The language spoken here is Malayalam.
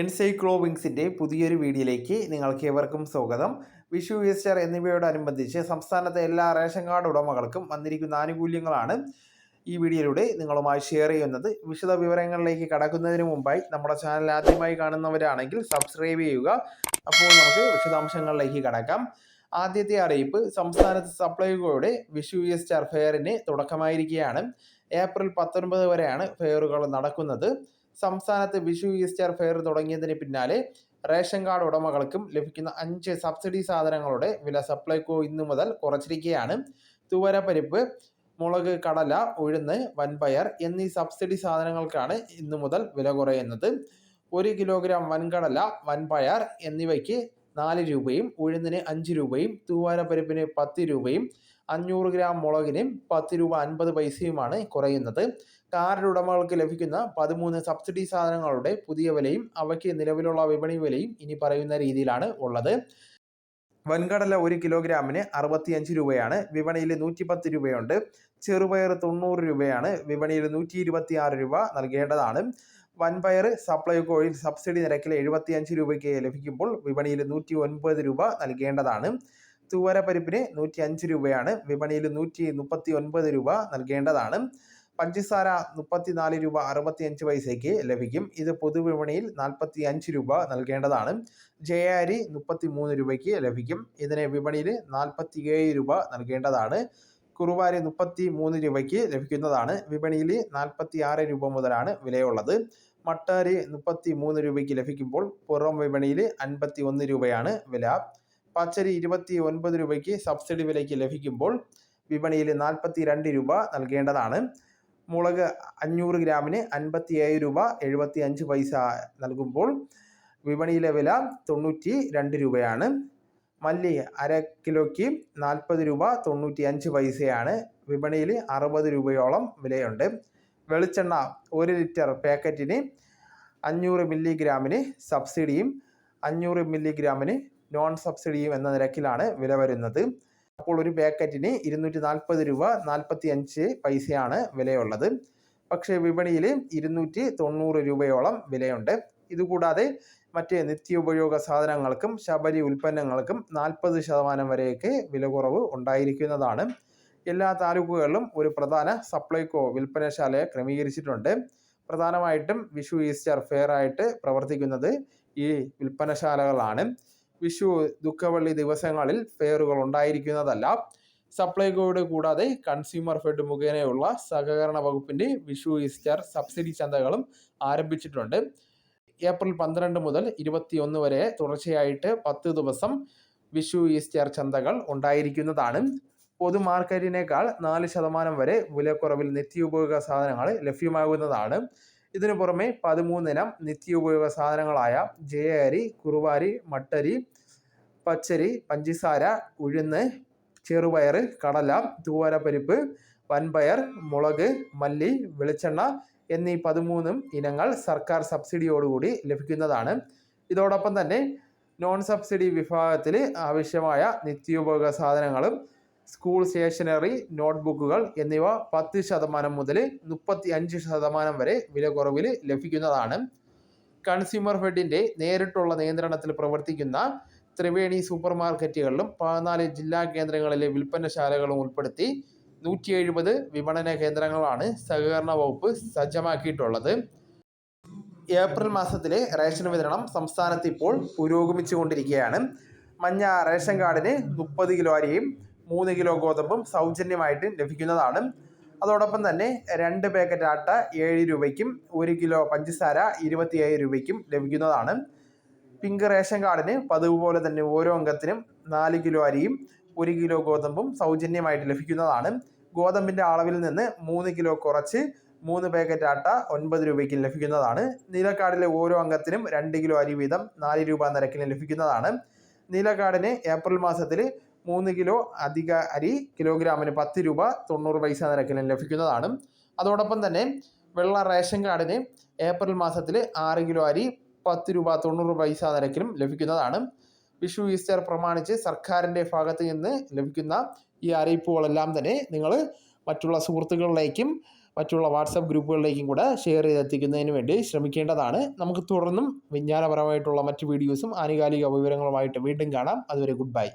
എൻസൈക്ലോവിങ്സിന്റെ പുതിയൊരു വീഡിയോയിലേക്ക് നിങ്ങൾക്ക് ഏവർക്കും സ്വാഗതം. വിഷു ഈസ്റ്റർ എന്നിവയോടനുബന്ധിച്ച് സംസ്ഥാനത്തെ എല്ലാ റേഷൻ കാർഡ് ഉടമകൾക്കും വന്നിരിക്കുന്ന ആനുകൂല്യങ്ങളാണ് ഈ വീഡിയോയിലൂടെ നിങ്ങളുമായി ഷെയർ ചെയ്യുന്നത്. വിശദ വിവരങ്ങളിലേക്ക് കടക്കുന്നതിന് മുമ്പായി നമ്മുടെ ചാനൽ ആദ്യമായി കാണുന്നവരാണെങ്കിൽ സബ്സ്ക്രൈബ് ചെയ്യുക. അപ്പോൾ നമുക്ക് വിശദാംശങ്ങളിലേക്ക് കടക്കാം. ആദ്യത്തെ അറിയിപ്പ് സംസ്ഥാനത്ത് സപ്ലൈകോയുടെ വിഷു ഈസ്റ്റർ ഫെയറിന് തുടക്കമായിരിക്കുകയാണ്. ഏപ്രിൽ പത്തൊൻപത് വരെയാണ് ഫെയറുകൾ നടക്കുന്നത്. സംസ്ഥാനത്ത് വിഷു ഈസ്റ്റർ ഫെയർ തുടങ്ങിയതിന് പിന്നാലെ റേഷൻ കാർഡ് ഉടമകൾക്കും ലഭിക്കുന്ന അഞ്ച് സബ്സിഡി സാധനങ്ങളുടെ വില സപ്ലൈകോ ഇന്നു മുതൽ കുറച്ചിരിക്കുകയാണ്. തുവരപ്പരിപ്പ് മുളക് കടല ഉഴുന്ന് വൻപയർ എന്നീ സബ്സിഡി സാധനങ്ങൾക്കാണ് ഇന്നു മുതൽ വില കുറയുന്നത്. ഒരു കിലോഗ്രാം വൻകടല വൻപയർ എന്നിവയ്ക്ക് നാല് രൂപയും ഉഴുന്നിന് അഞ്ച് രൂപയും തൂവാരപ്പരിപ്പിന് പത്ത് രൂപയും അഞ്ഞൂറ് ഗ്രാം മുളകിന് പത്ത് രൂപ അൻപത് പൈസയുമാണ് കുറയുന്നത്. കാർഡ് ഉടമകൾക്ക് ലഭിക്കുന്ന പതിമൂന്ന് സബ്സിഡി സാധനങ്ങളുടെ പുതിയ വിലയും അവയ്ക്ക് നിലവിലുള്ള വിപണി വിലയും ഇനി പറയുന്ന രീതിയിലാണ് ഉള്ളത്. വൻകടല ഒരു കിലോഗ്രാമിന് അറുപത്തിയഞ്ച് രൂപയാണ്. വിപണിയിൽ നൂറ്റി പത്ത് രൂപയുണ്ട്. ചെറുപയർ തൊണ്ണൂറ് രൂപയാണ്. വിപണിയിൽ നൂറ്റി ഇരുപത്തി ആറ് രൂപ നൽകേണ്ടതാണ്. വൻപയർ സപ്ലൈകോയിൽ സബ്സിഡി നിരക്കിൽ എഴുപത്തിയഞ്ച് രൂപയ്ക്ക് ലഭിക്കുമ്പോൾ വിപണിയിൽ നൂറ്റി ഒൻപത് രൂപ നൽകേണ്ടതാണ്. തുവരപ്പരിപ്പിന് നൂറ്റി അഞ്ച് രൂപയാണ്. വിപണിയിൽ നൂറ്റി മുപ്പത്തി ഒൻപത് രൂപ നൽകേണ്ടതാണ്. പഞ്ചസാര മുപ്പത്തിനാല് രൂപ അറുപത്തിയഞ്ച് പൈസയ്ക്ക് ലഭിക്കും. ഇത് പൊതുവിപണിയിൽ നാൽപ്പത്തി അഞ്ച് രൂപ നൽകേണ്ടതാണ്. ജയാരി മുപ്പത്തി മൂന്ന് രൂപയ്ക്ക് ലഭിക്കും. ഇതിന് വിപണിയിൽ നാൽപ്പത്തി ഏഴ് രൂപ നൽകേണ്ടതാണ്. കുറുവാരി മുപ്പത്തി മൂന്ന് രൂപയ്ക്ക് ലഭിക്കുന്നതാണ്. വിപണിയിൽ നാൽപ്പത്തി ആറ് രൂപ മുതലാണ് വിലയുള്ളത്. മട്ടാരി മുപ്പത്തി മൂന്ന് രൂപയ്ക്ക് ലഭിക്കുമ്പോൾ പുറം വിപണിയിൽ അൻപത്തി ഒന്ന് രൂപയാണ് വില. പച്ചരി ഇരുപത്തി ഒൻപത് രൂപയ്ക്ക് സബ്സിഡി വിലയ്ക്ക് ലഭിക്കുമ്പോൾ വിപണിയിൽ നാൽപ്പത്തി രണ്ട് രൂപ നൽകേണ്ടതാണ്. മുളക് അഞ്ഞൂറ് ഗ്രാമിന് അൻപത്തി ഏഴ് രൂപ എഴുപത്തി അഞ്ച് പൈസ നൽകുമ്പോൾ വിപണിയിലെ വില തൊണ്ണൂറ്റി രണ്ട് രൂപയാണ്. മല്ലി അര കിലോയ്ക്ക് നാൽപ്പത് രൂപ തൊണ്ണൂറ്റി അഞ്ച് പൈസയാണ്. വിപണിയിൽ അറുപത് രൂപയോളം വിലയുണ്ട്. വെളിച്ചെണ്ണ ഒരു ലിറ്റർ പാക്കറ്റിന് അഞ്ഞൂറ് മില്ലിഗ്രാമിന് സബ്സിഡിയും അഞ്ഞൂറ് മില്ലിഗ്രാമിന് നോൺ സബ്സിഡിയും എന്ന നിരക്കിലാണ് വില വരുന്നത്. അപ്പോൾ ഒരു പാക്കറ്റിന് ഇരുന്നൂറ്റി നാൽപ്പത് രൂപ നാൽപ്പത്തി അഞ്ച് പൈസയാണ് വിലയുള്ളത്. പക്ഷേ വിപണിയിൽ ഇരുന്നൂറ്റി തൊണ്ണൂറ് രൂപയോളം വിലയുണ്ട്. ഇതുകൂടാതെ മറ്റ് നിത്യോപയോഗ സാധനങ്ങൾക്കും ശബരി ഉൽപ്പന്നങ്ങൾക്കും നാൽപ്പത് ശതമാനം വരെയൊക്കെ വില കുറവ് ഉണ്ടായിരിക്കുന്നതാണ്. എല്ലാ താലൂക്കുകളിലും ഒരു പ്രധാന സപ്ലൈകോ വിൽപ്പനശാലയെ ക്രമീകരിച്ചിട്ടുണ്ട്. പ്രധാനമായിട്ടും വിഷു ഈസ്റ്റർ ഫെയർ ആയിട്ട് പ്രവർത്തിക്കുന്നത് ഈ വിൽപ്പനശാലകളാണ്. വിഷു ദുഃഖവള്ളി ദിവസങ്ങളിൽ ഫെയറുകൾ ഉണ്ടായിരിക്കുന്നതല്ല. സപ്ലൈകോയുടെ കൂടാതെ കൺസ്യൂമർ ഫെഡ് മുഖേനയുള്ള സഹകരണ വകുപ്പിന്റെ വിഷു ഈസ്റ്റർ സബ്സിഡി ചന്തകളും ആരംഭിച്ചിട്ടുണ്ട്. ഏപ്രിൽ പന്ത്രണ്ട് മുതൽ ഇരുപത്തിയൊന്ന് വരെ തുടർച്ചയായിട്ട് പത്ത് ദിവസം വിഷു ഈസ്റ്റർ ചന്തകൾ ഉണ്ടായിരിക്കുന്നതാണ്. പൊതു മാർക്കറ്റിനേക്കാൾ നാല് ശതമാനം വരെ വിലക്കുറവിൽ നിത്യോപയോഗ സാധനങ്ങൾ ലഭ്യമാകുന്നതാണ്. ഇതിനു പുറമെ പതിമൂന്നിനം നിത്യോപയോഗ സാധനങ്ങളായ ജയരി കുറുവാരി മട്ടരി പച്ചരി പഞ്ചസാര ഉഴുന്ന് ചെറുപയർ കടല തൂവരപ്പരിപ്പ് വൻപയർ മുളക് മല്ലി വെളിച്ചെണ്ണ എന്നീ പതിമൂന്നും ഇനങ്ങൾ സർക്കാർ സബ്സിഡിയോടുകൂടി ലഭിക്കുന്നതാണ്. ഇതോടൊപ്പം തന്നെ നോൺ സബ്സിഡി വിഭാഗത്തിൽ ആവശ്യമായ നിത്യോപയോഗ സാധനങ്ങളും സ്കൂൾ സ്റ്റേഷനറി നോട്ട്ബുക്കുകൾ എന്നിവ പത്ത് ശതമാനം മുതൽ മുപ്പത്തി അഞ്ച് ശതമാനം വരെ വില കുറവിൽ ലഭിക്കുന്നതാണ്. കൺസ്യൂമർ ഫെഡിന്റെ നേരിട്ടുള്ള നിയന്ത്രണത്തിൽ പ്രവർത്തിക്കുന്ന ത്രിവേണി സൂപ്പർ മാർക്കറ്റുകളിലും പതിനാല് ജില്ലാ കേന്ദ്രങ്ങളിലെ വിൽപ്പനശാലകളും ഉൾപ്പെടുത്തി നൂറ്റി എഴുപത് വിപണന കേന്ദ്രങ്ങളാണ് സഹകരണ വകുപ്പ് സജ്ജമാക്കിയിട്ടുള്ളത്. ഏപ്രിൽ മാസത്തിലെ റേഷൻ വിതരണം സംസ്ഥാനത്ത് ഇപ്പോൾ പുരോഗമിച്ചുകൊണ്ടിരിക്കുകയാണ്. മഞ്ഞ റേഷൻ കാർഡിന് മുപ്പത് കിലോ അരിയും മൂന്ന് കിലോ ഗോതമ്പും സൗജന്യമായിട്ട് ലഭിക്കുന്നതാണ്. അതോടൊപ്പം തന്നെ രണ്ട് പാക്കറ്റ് ആട്ട ഏഴ് രൂപയ്ക്കും ഒരു കിലോ പഞ്ചസാര ഇരുപത്തിയേഴ് രൂപയ്ക്കും ലഭിക്കുന്നതാണ്. പിങ്ക് റേഷൻ കാർഡിന് പതിവ് പോലെ തന്നെ ഓരോ അംഗത്തിനും നാല് കിലോ അരിയും ഒരു കിലോ ഗോതമ്പും സൗജന്യമായിട്ട് ലഭിക്കുന്നതാണ്. ഗോതമ്പിന്റെ അളവിൽ നിന്ന് മൂന്ന് കിലോ കുറച്ച് മൂന്ന് പാക്കറ്റ് ആട്ട ഒൻപത് രൂപയ്ക്ക് ലഭിക്കുന്നതാണ്. നീലക്കാടിലെ ഓരോ അംഗത്തിനും രണ്ട് കിലോ അരി വീതം നാല് രൂപ നിരക്കിന് ലഭിക്കുന്നതാണ്. നീലക്കാടിന് ഏപ്രിൽ മാസത്തിൽ മൂന്ന് കിലോ അധിക അരി കിലോഗ്രാമിന് പത്ത് രൂപ തൊണ്ണൂറ് പൈസ നിരക്കിന് ലഭിക്കുന്നതാണ്. അതോടൊപ്പം തന്നെ വെള്ള റേഷൻ കാർഡിന് ഏപ്രിൽ മാസത്തിൽ ആറ് കിലോ അരി പത്ത് രൂപ തൊണ്ണൂറ് പൈസ നിരക്കിലും ലഭിക്കുന്നതാണ്. വിഷു ഈസ്റ്റർ പ്രമാണിച്ച് സർക്കാരിന്റെ ഭാഗത്ത് നിന്ന് ലഭിക്കുന്ന ഈ അറിയിപ്പുകളെല്ലാം തന്നെ നിങ്ങൾ മറ്റുള്ള സുഹൃത്തുക്കളിലേക്കും മറ്റുള്ള വാട്സപ്പ് ഗ്രൂപ്പുകളിലേക്കും കൂടെ ഷെയർ ചെയ്തെത്തിക്കുന്നതിന് വേണ്ടി ശ്രമിക്കേണ്ടതാണ്. നമുക്ക് തുടർന്നും വിജ്ഞാനപരമായിട്ടുള്ള മറ്റ് വീഡിയോസും ആനുകാലിക വിവരങ്ങളുമായിട്ട് വീണ്ടും കാണാം. അതുവരെ ഗുഡ് ബൈ.